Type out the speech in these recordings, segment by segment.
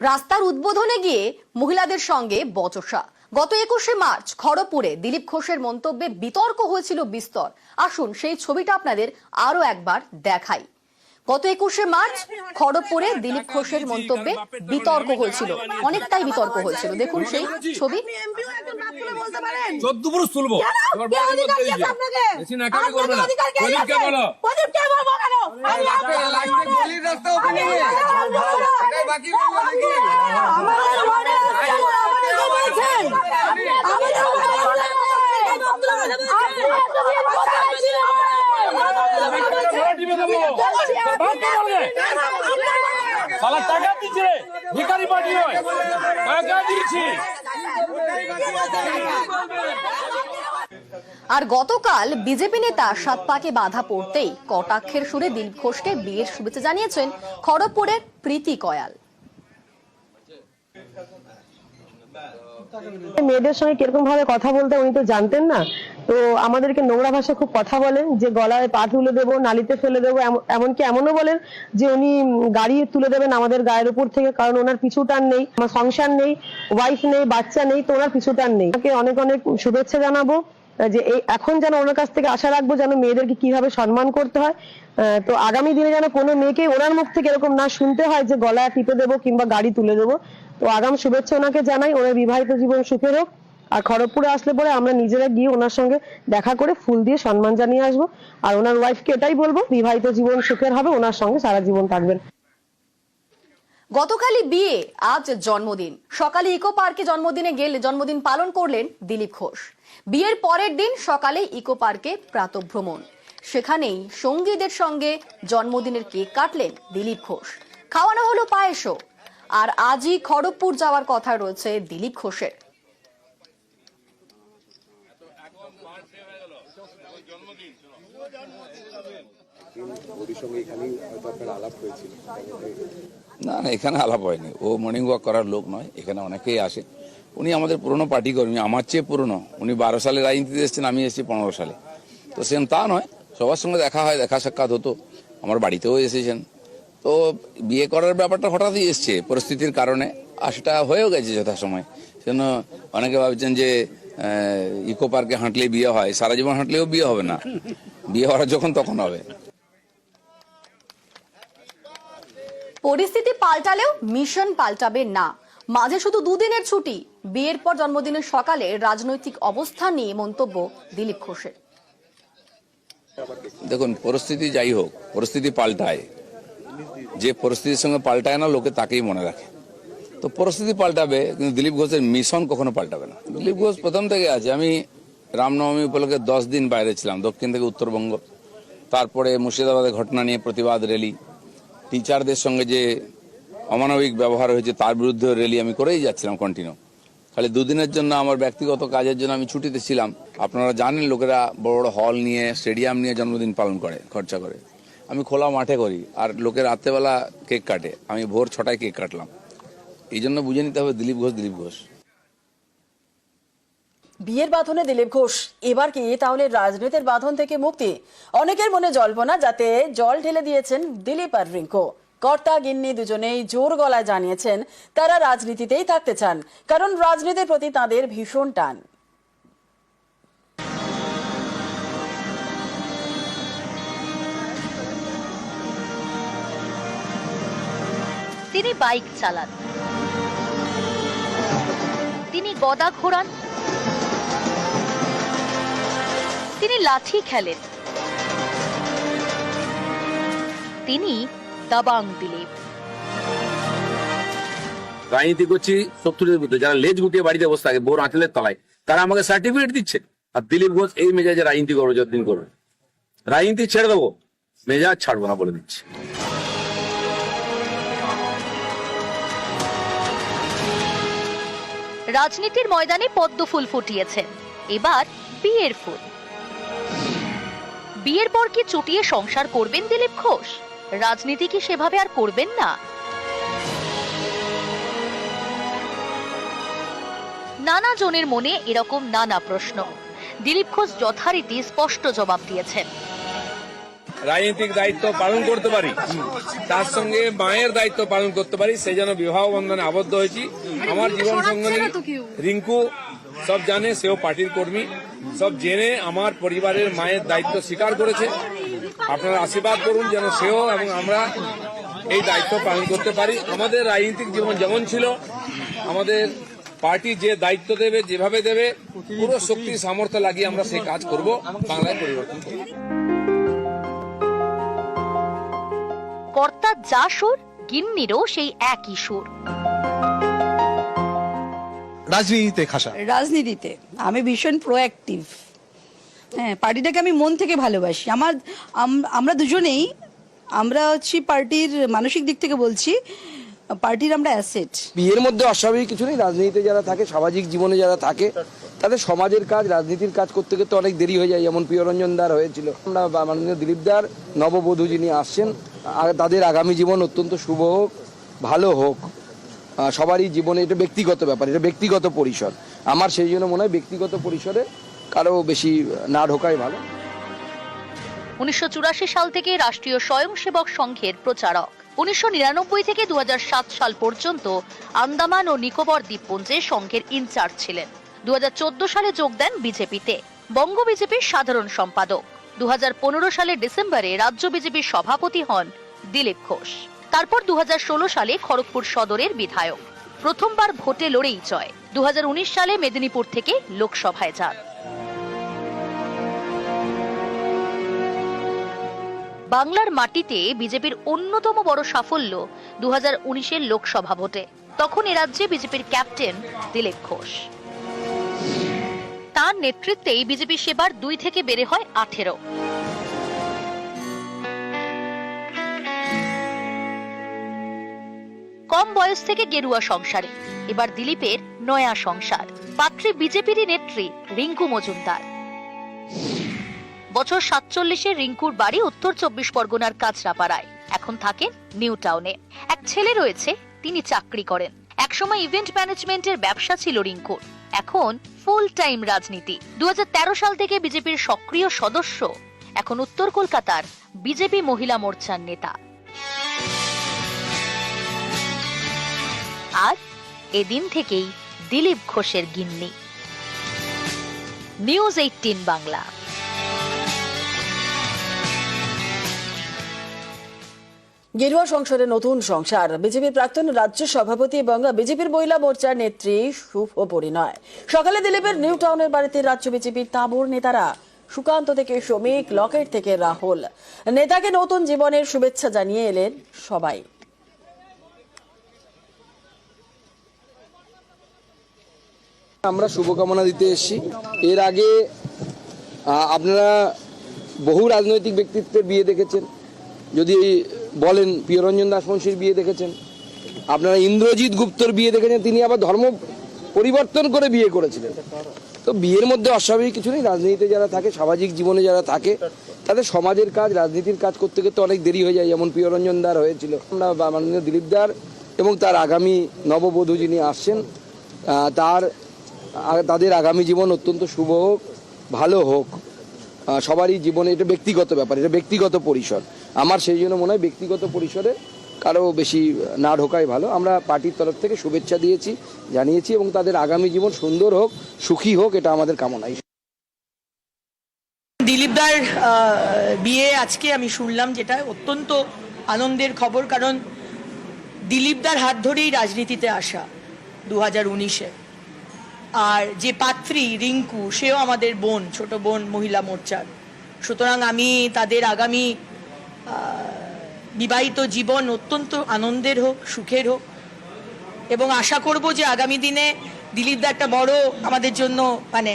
রাস্তার উদ্বোধনে গিয়ে মহিলাদের সঙ্গে বচসা। গত একুশে মার্চ খড়পুরে দিলীপ ঘোষের মন্তব্যে বিতর্ক হয়েছিল বিস্তর। আসুন সেই ছবিটা আপনাদের আরও একবার দেখাই। গত একুশে মার্চ খড়গপুরে দিলীপ ঘোষের মন্তব্যে বিতর্ক হয়েছিল। অনেকটাই বিতর্ক হয়েছিল। দেখুন সেই ছবি। আপনি বলতে পারেন চোদ্দ পুরুষ তুলবো? বেশি নাকামি করবে না প্রদীপকে বলো প্রদীপকে বলব কেন? টাকা দিচ্ছে রে ভিখারি পার্টি টাকা দিয়েছি আর গতকাল বিজেপি নেতা সাতপাকে বাধা পড়তেই কটাক্ষের সুরে দিলীপ ঘোষকে বিয়ের শুভেচ্ছা জানিয়েছেন খড়গপুরের প্রীতি কয়াল। মেয়েদের সঙ্গে কীরকম ভাবে কথা বলতে উনি তো জানতেন না। তো আমাদেরকে নোংরা ভাষায় খুব কথা বলেন, যে গলায় পা তুলে দেবো, নালিতে ফেলে দেবো এমনকি এমনও বলেন যে উনি গাড়ি তুলে দেবেন আমাদের গায়ের উপর থেকে, কারণ ওনার পিছু টান নেই, আমার সংসার নেই ওয়াইফ নেই, বাচ্চা নেই, তো ওনার পিছু টান নেই। ওনাকে অনেক অনেক শুভেচ্ছা জানাব যে এই এখন যেন ওনার কাছ থেকে আশা রাখব যেন মেয়েদেরকে কীভাবে সম্মান করতে হয়। তো আগামী দিনে যেন কোনো মেয়েকে ওনার মুখ থেকে এরকম না শুনতে হয় যে গলায় টিপে দেবো কিংবা গাড়ি তুলে দেবো। তো আগাম শুভেচ্ছা ওনাকে জানাই, ওনার বিবাহিত জীবন সুখের হোক। আর খড়গপুরে আসলে পরে আমরা নিজেরা গিয়ে ওনার সঙ্গে দেখা করে ফুল দিয়ে সম্মান জানিয়ে আসব। আর ওনার ওয়াইফকে এটাই বলব, বিবাহিত জীবন সুখের হবে, ওনার সঙ্গে সারা জীবন থাকবেন। গতকালই বিয়ে, আজ জন্মদিন। সকালে ইকো পার্কে জন্মদিনে গেলে জন্মদিন পালন করলেন দিলীপ ঘোষ। বিয়ের পরের দিন সকালে ইকো পার্কে প্রাতভ্রমণ। সেখানেই সঙ্গীদের সঙ্গে জন্মদিনের কেক কাটলেন দিলীপ ঘোষ। খাওয়ানো হলো পায়েসও। আর আজই খড়গপুর যাওয়ার কথা রয়েছে দিলীপ ঘোষের। না না, এখানে আলাপ হয়নি। ও মর্নিং ওয়াক করার লোক নয়, এখানে অনেকেই আসে। উনি আমাদের পুরনো পার্টি কর্মী আমার চেয়ে পুরনো। উনি বারো সালে রাজনীতিতে এসেছেন, আমি এসেছি পনেরো সালে। তো সেম তা নয়, সবার সঙ্গে দেখা হয়, দেখা সাক্ষাৎ হতো। আমার বাড়িতেও এসেছেন। তো বিয়ে করার ব্যাপারটা হঠাৎই এসছে পরিস্থিতির কারণে আর সেটা হয়েও গেছে যথাসময়। সেজন্য অনেকে ভাবছেন যে ইকো পার্কে হাঁটলে বিয়ে হয় সারা জীবন হাঁটলেও বিয়ে হবে না। বিয়ে হওয়ার যখন তখন হবে। পরিস্থিতি পাল্টালেও মিশন পাল্টাবে না। মাঝে শুধু দুদিনের ছুটি। বিয়ের পর জন্মদিনের সকালে রাজনৈতিক অবস্থা নিয়ে মন্তব্য দিলীপ ঘোষের। দেখুন পরিস্থিতি যাই হোক পরিস্থিতি পাল্টায়। যে পরিস্থিতির সঙ্গে পাল্টায় না, লোকে তাকেই মনে রাখে। তো পরিস্থিতি পাল্টাবে, কিন্তু দিলীপ ঘোষের মিশন কখনো পাল্টাবে না। দিলীপ ঘোষ প্রথম থেকে আছে। আমি রামনবমী উপলক্ষে দশ দিন বাইরে ছিলাম, দক্ষিণ থেকে উত্তরবঙ্গ। তারপরে মুর্শিদাবাদের ঘটনা নিয়ে প্রতিবাদ র্যালি। টিচারদের সঙ্গে যে অমানবিক ব্যবহার হয়েছে, তার বিরুদ্ধে র্যালি আমি করেই যাচ্ছিলাম কন্টিনিউ খালি দুদিনের জন্য আমার ব্যক্তিগত কাজের জন্য আমি ছুটিতে ছিলাম। আপনারা জানেন, লোকেরা বড় বড় হল নিয়ে স্টেডিয়াম নিয়ে জন্মদিন পালন করে, খরচা করে। আমি খোলা মাঠে করি, আর লোকের রাত্রেবেলা কেক কাটে। আমি ভোর ছটায় কেক কাটলাম। এই জন্য বুঝে নিতে হবে দিলীপ ঘোষ দিলীপ ঘোষ। বিয়ের বাঁধনে দিলীপ ঘোষ। এবার কি তাহলে রাজনীতির বাঁধন থেকে মুক্তি? অনেকের মনে জল্পনা যাতে জল ঢেলে দিয়েছেন দিলীপ আর রিঙ্কো। কর্তা গিন্নি দুজনেই জোর গলায় জানিয়েছেন, তারা রাজনীতিতেই থাকতে চান, কারণ রাজনীতির প্রতি তাদের ভীষণ টান। তিনি বাইক চালান। তিনি গদা ঘোরান। তিনি লাঠি খেলেন। তিনি দাবাং দিলীপ রাজনীতি করছি, শত্রুদের বিরুদ্ধে। যারা লেজ গুটিয়ে বাড়িতে বসে থাকে, বোর আঁচলের তলায়, তারা আমাকে সার্টিফিকেট দিচ্ছে। আর দিলীপ ঘোষ এই মেজাজে রাজনীতি করবে, যতদিন করবে। রাজনীতি ছেড়ে দেবো, মেজাজ ছাড়বো না বলে দিচ্ছি। রাজনীতির ময়দানে পদ্ম ফুল ফুটিয়েছেন এবার বিয়ের ফুল। বিয়ের পর কি চুটিয়ে সংসার করবেন দিলীপ ঘোষ? রাজনীতি কি সেভাবে আর করবেন না? নানা জনের মনে এরকম নানা প্রশ্ন। দিলীপ ঘোষ যথারীতি স্পষ্ট জবাব দিয়েছেন। রাজনৈতিক দায়িত্ব পালন করতে পারি। তার সঙ্গে মায়ের দায়িত্ব পালন করতে পারি। সেই জন্য বিবাহ বন্ধনে আবদ্ধ হয়েছি। আমার জীবন সঙ্গনী রিঙ্কু সব জানে সেও পার্টির কর্মী। সব জেনে আমার পরিবারের মায়ের দায়িত্ব স্বীকার করেছে। আপনারা আশীর্বাদ করুন যেন সেও এবং আমরা এই দায়িত্ব পালন করতে পারি। আমাদের রাজনৈতিক জীবন যেমন ছিল আমাদের পার্টি যে দায়িত্ব দেবে যেভাবে দেবে পুরো শক্তি সামর্থ্য লাগিয়ে আমরা সেই কাজ করব বাংলায় পরিবর্তন করব। কর্তা যা সুর গিন্নিরও সেই একই সুর। রাজনীতিতে খাসা। রাজনীতিতে। আমি ভীষণ প্রোঅ্যাক্টিভ হ্যাঁ পার্টিটাকে আমি মন থেকে ভালোবাসি। আমার আমরা দুজনেই আমরা হচ্ছি পার্টির মানসিক দিক থেকে বলছি পার্টির আমরা অ্যাসেট বিয়ের মধ্যে অস্বাভাবিক কিছু নেই। রাজনীতিতে যারা থাকে সামাজিক জীবনে যারা থাকে তাদের সমাজের কাজ রাজনীতির কাজ করতে করতে অনেক দেরি হয়ে যায়। যেমন প্রিয়রঞ্জন দার হয়েছিল। আমরা মাননীয় দিলীপ দার নববধূ যিনি আসছেন তাদের আগামী জীবন অত্যন্ত শুভ হোক ভালো হোক। সবারই জীবনে এটা ব্যক্তিগত ব্যাপার, এটা ব্যক্তিগত পরিসর। আমার সেই জন্য মনে হয় ব্যক্তিগত পরিসরে কারও বেশি না ঢোকাই ভালো। উনিশশো চুরাশি সাল থেকে রাষ্ট্রীয় স্বয়ংসেবক সংঘের প্রচারক। উনিশশো নিরানব্বই থেকে দু সাল পর্যন্ত আন্দামান ও নিকোবর দ্বীপপুঞ্জে সংঘের ইনচার্জ ছিলেন। দু হাজার চোদ্দ সালে যোগ দেন বিজেপিতে। বঙ্গ বিজেপির সাধারণ সম্পাদক। দু হাজার পনেরো সালের ডিসেম্বরে রাজ্য বিজেপির সভাপতি হন দিলীপ ঘোষ। তারপর দু হাজার ষোলো সালে খড়গপুর সদরের বিধায়ক। প্রথমবার ভোটে লড়েই জয়। দু হাজার উনিশ সালে মেদিনীপুর থেকে লোকসভায় যান। বাংলার মাটিতে বিজেপির অন্যতম বড় সাফল্য দু হাজার লোকসভা ভোটে। তখন এ রাজ্যে বিজেপির ক্যাপ্টেন দিলীপ ঘোষ। তার নেতৃত্বেই বিজেপি সেবার দুই থেকে বেড়ে হয় আঠেরো। কম বয়স থেকে গেরুয়া সংসারে। এবার দিলীপের নয়া সংসার। পাত্রী বিজেপিরই নেত্রী রিঙ্কু মজুমদার। বছর সাতচল্লিশে রিঙ্কুর বাড়ি উত্তর চব্বিশ পরগনার কাঁচরাপাড়ায়। এখন থাকেন নিউ টাউনে। এক ছেলে রয়েছে, তিনি চাকরি করেন। একসময় ইভেন্ট ম্যানেজমেন্টের ব্যবসা ছিল রিঙ্কুর। এখন ফুল টাইম রাজনীতি। দু হাজার তেরো সাল থেকে বিজেপির সক্রিয় সদস্য। এখন উত্তর কলকাতার বিজেপি মহিলা মোর্চার নেতা। আর এদিন থেকেই দিলীপ ঘোষের গিন্নি। News eighteen Bangla. গেরুয়া সংসারে নতুন সংসার। বিজেপির প্রাক্তন রাজ্য সভাপতি এবং বিজেপির মহিলা মোর্চার নেত্রী শুভ পরিণয়। সকালে দিলীপের নিউ টাউনের বাড়িতে রাজ্য বিজেপির তাঁবুর নেতারা সুকান্ত থেকে শ্রমিক, লকেট থেকে রাহুল। নেতাকে নতুন জীবনের শুভেচ্ছা জানিয়ে এলেন সবাই। আমরা শুভকামনা দিতে এসেছি। এর আগে আপনারা বহু রাজনৈতিক ব্যক্তিত্বের বিয়ে দেখেছেন। যদি বলেন, প্রিয়রঞ্জন দাসমংশীর বিয়ে দেখেছেন। আপনারা ইন্দ্রজিৎ গুপ্তর বিয়ে দেখেছেন, তিনি আবার ধর্ম পরিবর্তন করে বিয়ে করেছিলেন। তো বিয়ের মধ্যে অস্বাভাবিক কিছু নেই। রাজনীতিতে যারা থাকে, সামাজিক জীবনে যারা থাকে, তাদের সমাজের কাজ, রাজনীতির কাজ করতে করতে অনেক দেরি হয়ে যায়। যেমন প্রিয়রঞ্জন দার হয়েছিল আমরা মাননীয় দিলীপ দার এবং তার আগামী নববধূ যিনি আসছেন তার তাদের আগামী জীবন অত্যন্ত শুভ হোক, ভালো হোক। সবারই জীবনে এটা ব্যক্তিগত ব্যাপার, এটা ব্যক্তিগত পরিসর। আমার সেই জন্য মনে হয় ব্যক্তিগত পরিসরে কারও বেশি না ঢোকাই ভালো। আমরা পার্টির তরফ থেকে শুভেচ্ছা দিয়েছি, জানিয়েছি এবং তাদের আগামী জীবন সুন্দর হোক, সুখী হোক, এটা আমাদের কামনাই। দিলীপদার বিয়ে আজকে আমি শুনলাম যেটা অত্যন্ত আনন্দের খবর, কারণ দিলীপদার হাত ধরেই রাজনীতিতে আসা দু হাজার উনিশে। আর যে পাত্রী, রিঙ্কু, সেও আমাদের বোন, ছোট বোন মহিলা মোর্চার। সুতরাং আমি তাদের আগামী বিবাহিত জীবন অত্যন্ত আনন্দের হোক, সুখের হোক, এবং আশা করব যে আগামী দিনে দিলীপদা একটা বড় আমাদের জন্য মানে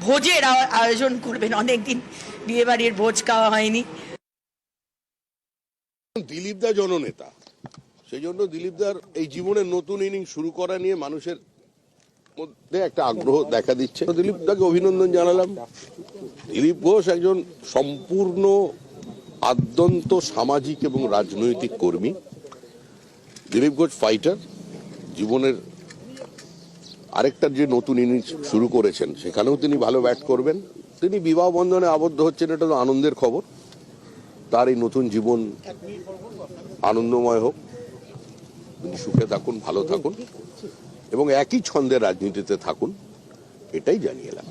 ভোজের আয়োজন করবেন। অনেকদিন বিয়ে বাড়ির ভোজ খাওয়া হয়নি। দিলীপদা জননেতা। সেই জন্য দিলীপদার এই জীবনের নতুন ইনিং শুরু করা নিয়ে মানুষের মধ্যে একটা আগ্রহ দেখা দিচ্ছে। দিলীপ দিলীপদাকে অভিনন্দন জানালাম। দিলীপ ঘোষ একজন সম্পূর্ণ আদ্যন্ত সামাজিক এবং রাজনৈতিক কর্মী। দিলীপ ঘোষ ফাইটার জীবনের আরেকটা যে নতুন ইনিংস শুরু করেছেন, সেখানেও তিনি ভালো ব্যাট করবেন। তিনি বিবাহ বন্ধনে আবদ্ধ হচ্ছেন, এটা তো আনন্দের খবর। তার এই নতুন জীবন আনন্দময় হোক। সুখে থাকুন, ভালো থাকুন। এবং একই ছন্দে রাজনীতিতে থাকুন এটাই জানিয়ে এলাম।